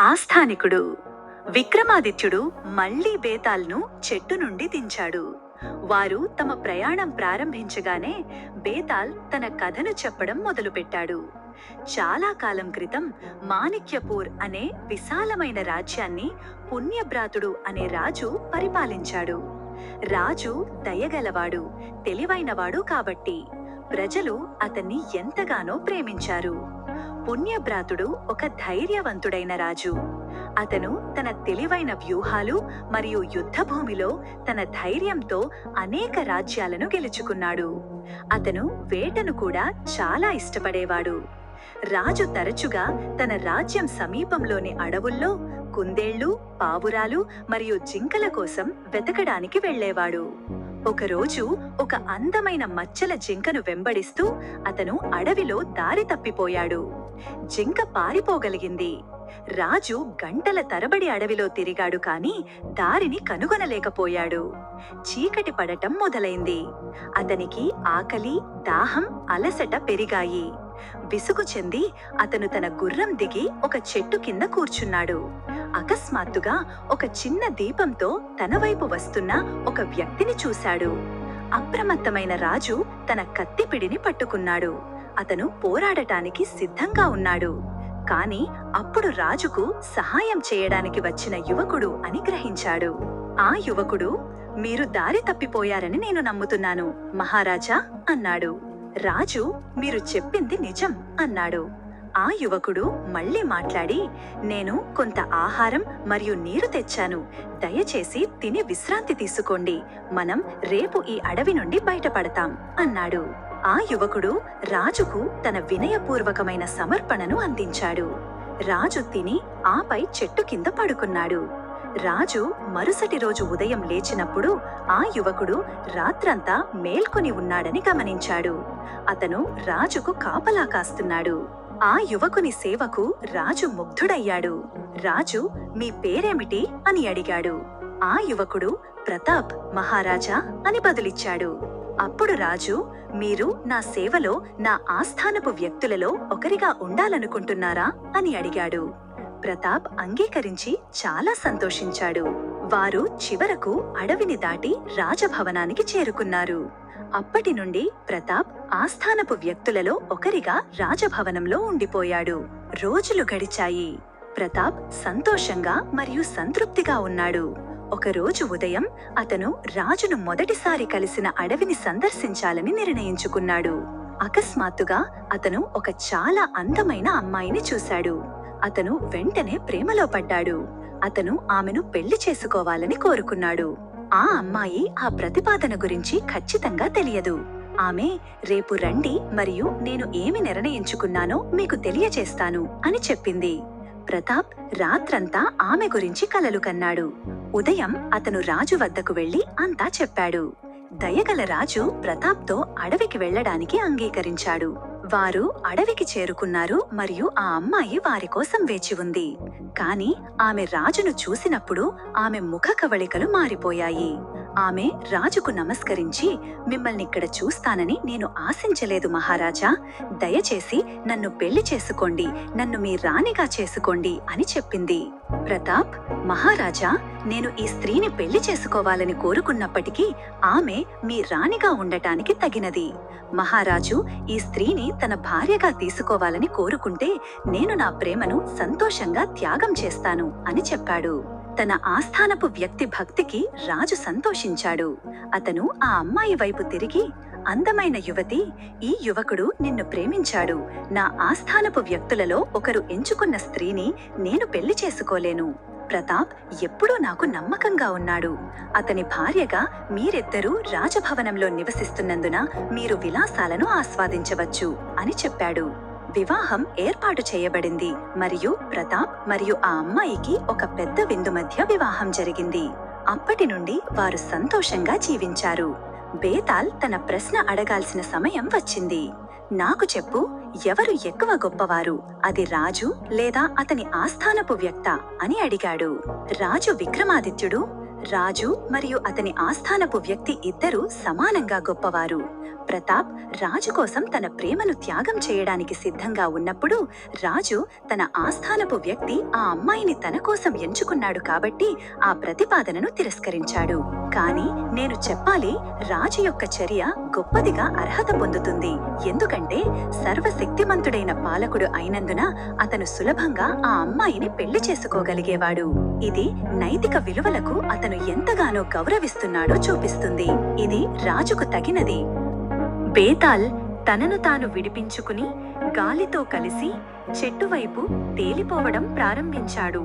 ఆస్థానికుడు. విక్రమాదిత్యుడు మళ్ళీ బేతాల్ను చెట్టు నుండి దించాడు. వారు తమ ప్రయాణం ప్రారంభించగానే బేతాల్ తన కథను చెప్పడం మొదలుపెట్టాడు. చాలా కాలం క్రితం మాణిక్యపూర్ అనే విశాలమైన రాజ్యాన్ని పుణ్యభ్రాతుడు అనే రాజు పరిపాలించాడు. రాజు దయగలవాడు తెలివైనవాడు కాబట్టి ప్రజలు అతన్ని ఎంతగానో ప్రేమించారు. పుణ్యభ్రాతుడు ఒక ధైర్యవంతుడైన రాజు. అతను తన తెలివైన వ్యూహాలు మరియు యుద్ధభూమిలో తన ధైర్యంతో అనేక రాజ్యాలను గెలుచుకున్నాడు. అతను వేటను కూడా చాలా ఇష్టపడేవాడు. రాజు తరచుగా తన రాజ్యం సమీపంలోని అడవుల్లో కుందేళ్ళు పావురాలు మరియు జింకల కోసం వెతకడానికి వెళ్ళేవాడు. ఒకరోజు ఒక అందమైన మచ్చల జింకను వెంబడిస్తూ అతను అడవిలో దారి తప్పిపోయాడు. జింక పారిపోగలిగింది. రాజు గంటల తరబడి అడవిలో తిరిగాడు కాని దారిని కనుగొనలేకపోయాడు. చీకటి పడటం మొదలైంది. అతనికి ఆకలి దాహం అలసట పెరిగాయి. విసుగు చెంది అతను తన గుర్రం దిగి ఒక చెట్టు కింద కూర్చున్నాడు. అకస్మాత్తుగా ఒక చిన్న దీపంతో తన వైపు వస్తున్న ఒక వ్యక్తిని చూశాడు. అప్రమత్తమైన రాజు తన కత్తిపిడిని పట్టుకున్నాడు. అతను పోరాడటానికి సిద్ధంగా ఉన్నాడు. కాని అప్పుడు రాజుకు సహాయం చేయడానికి వచ్చిన యువకుడు అని గ్రహించాడు. ఆ యువకుడు మీరు దారి తప్పిపోయారని నేను నమ్ముతున్నాను మహారాజా అన్నాడు. రాజు మీరు చెప్పింది నిజం అన్నాడు. ఆ యువకుడు మళ్ళీ మాట్లాడి నేను కొంత ఆహారం మరియు నీరు తెచ్చాను. దయచేసి తిని విశ్రాంతి తీసుకోండి. మనం రేపు ఈ అడవి నుండి బయటపడతాం అన్నాడు. ఆ యువకుడు రాజుకు తన వినయపూర్వకమైన సమర్పణను అందించాడు. రాజు తిని ఆపై చెట్టు కింద పడుకున్నాడు. రాజు మరుసటి రోజు ఉదయం లేచినప్పుడు ఆ యువకుడు రాత్రంతా మేల్కొని ఉన్నాడని గమనించాడు. అతను రాజుకు కాపలా కాస్తున్నాడు. ఆ యువకుని సేవకు రాజు ముగ్ధుడయ్యాడు. రాజు మీ పేరేమిటి? అని అడిగాడు. ఆ యువకుడు ప్రతాప్ మహారాజా అని బదులిచ్చాడు. అప్పుడు రాజు మీరు నా సేవలో నా ఆస్థానపు వ్యక్తులలో ఒకరిగా ఉండాలనుకుంటున్నారా? అని అడిగాడు. ప్రతాప్ అంగీకరించి చాలా సంతోషించాడు. వారు చివరకు అడవిని దాటి రాజభవనానికి చేరుకున్నారు. అప్పటి నుండి ప్రతాప్ ఆస్థానపు వ్యక్తులలో ఒకరిగా రాజభవనంలో ఉండిపోయాడు. రోజులు గడిచాయి. ప్రతాప్ సంతోషంగా మరియు సంతృప్తిగా ఉన్నాడు. ఒకరోజు ఉదయం అతను రాజును మొదటిసారి కలిసిన అడవిని సందర్శించాలని నిర్ణయించుకున్నాడు. అకస్మాత్తుగా అతను ఒక చాలా అందమైన అమ్మాయిని చూశాడు. అతను వెంటనే ప్రేమలో పడ్డాడు. అతను ఆమెను పెళ్ళి చేసుకోవాలని కోరుకున్నాడు. ఆ అమ్మాయి ఆ ప్రతిపాదన గురించి ఖచ్చితంగా తెలియదు. ఆమె రేపు రండి మరియు నేను ఏమి నిర్ణయించుకున్నానో మీకు తెలియచేస్తాను అని చెప్పింది. ప్రతాప్ రాత్రంతా ఆమె గురించి కలలు కన్నాడు. ఉదయం అతను రాజు వద్దకు వెళ్ళి అంతా చెప్పాడు. దయగల రాజు ప్రతాప్తో అడవికి వెళ్ళడానికి అంగీకరించాడు. వారు అడవికి చేరుకున్నారు మరియు ఆ అమ్మాయి వారి కోసం వేచి ఉంది. కాని ఆమె రాజును చూసినప్పుడు ఆమె ముఖ కవళికలు మారిపోయాయి. ఆమె రాజుకు నమస్కరించి మిమ్మల్ని ఇక్కడ చూస్తానని నేను ఆశించలేదు మహారాజా. దయచేసి నన్ను పెళ్ళి చేసుకోండి నన్ను మీ రాణిగా చేసుకోండి అని చెప్పింది. ప్రతాప్ మహారాజా నేను ఈ స్త్రీని పెళ్ళి చేసుకోవాలని కోరుకున్నప్పటికీ ఆమె మీ రాణిగా ఉండటానికి తగినది. మహారాజు ఈ స్త్రీని తన భార్యగా తీసుకోవాలని కోరుకుంటే నేను నా ప్రేమను సంతోషంగా త్యాగం చేస్తాను అని చెప్పాడు. తన ఆస్థానపు వ్యక్తి భక్తికి రాజు సంతోషించాడు. అతను ఆ అమ్మాయి వైపు తిరిగి అందమైన యువతి ఈ యువకుడు నిన్ను ప్రేమించాడు. నా ఆస్థానపు వ్యక్తులలో ఒకరు ఎంచుకున్న స్త్రీని నేను పెళ్ళి చేసుకోలేను. ప్రతాప్ ఎప్పుడూ నాకు నమ్మకంగా ఉన్నాడు. అతని భార్యగా మీరిద్దరూ రాజభవనంలో నివసిస్తున్నందున మీరు విలాసాలను ఆస్వాదించవచ్చు అని చెప్పాడు. వివాహం ఏర్పాటు చేయబడింది. మరియు ప్రతాప్ మరియు ఆ అమ్మాయికి ఒక పెద్ద విందు మధ్య వివాహం జరిగింది. అప్పటి నుండి వారు సంతోషంగా జీవించారు. బేతాల్ తన ప్రశ్న అడగాల్సిన సమయం వచ్చింది. నాకు చెప్పు ఎవరు ఎక్కువ గొప్పవారు? అది రాజు లేదా అతని ఆస్థానపు వ్యక్త? అని అడిగాడు. రాజు విక్రమాదిత్యుడు. రాజు మరియు అతని ఆస్థానపు వ్యక్తి ఇద్దరూ సమానంగా గొప్పవారు. ప్రతాప్ రాజు కోసం తన ప్రేమను త్యాగం చేయడానికి సిద్ధంగా ఉన్నప్పుడు రాజు తన ఆస్థానపు వ్యక్తి ఆ అమ్మాయిని తన కోసం ఎంచుకున్నాడు కాబట్టి ఆ ప్రతిపాదనను తిరస్కరించాడు. కాని నేను చెప్పాలి రాజు యొక్క చర్య గొప్పదిగా అర్హత పొందుతుంది. ఎందుకంటే సర్వశక్తిమంతుడైన పాలకుడు అయినందున అతను సులభంగా ఆ అమ్మాయిని పెళ్ళి చేసుకోగలిగేవాడు. ఇది నైతిక విలువలకు అతను ఎంతగానో గౌరవిస్తున్నాడో చూపిస్తుంది. ఇది రాజుకు తగినది. బేతాల్ తనను తాను విడిపించుకుని గాలితో కలిసి చెట్టువైపు తేలిపోవడం ప్రారంభించాడు.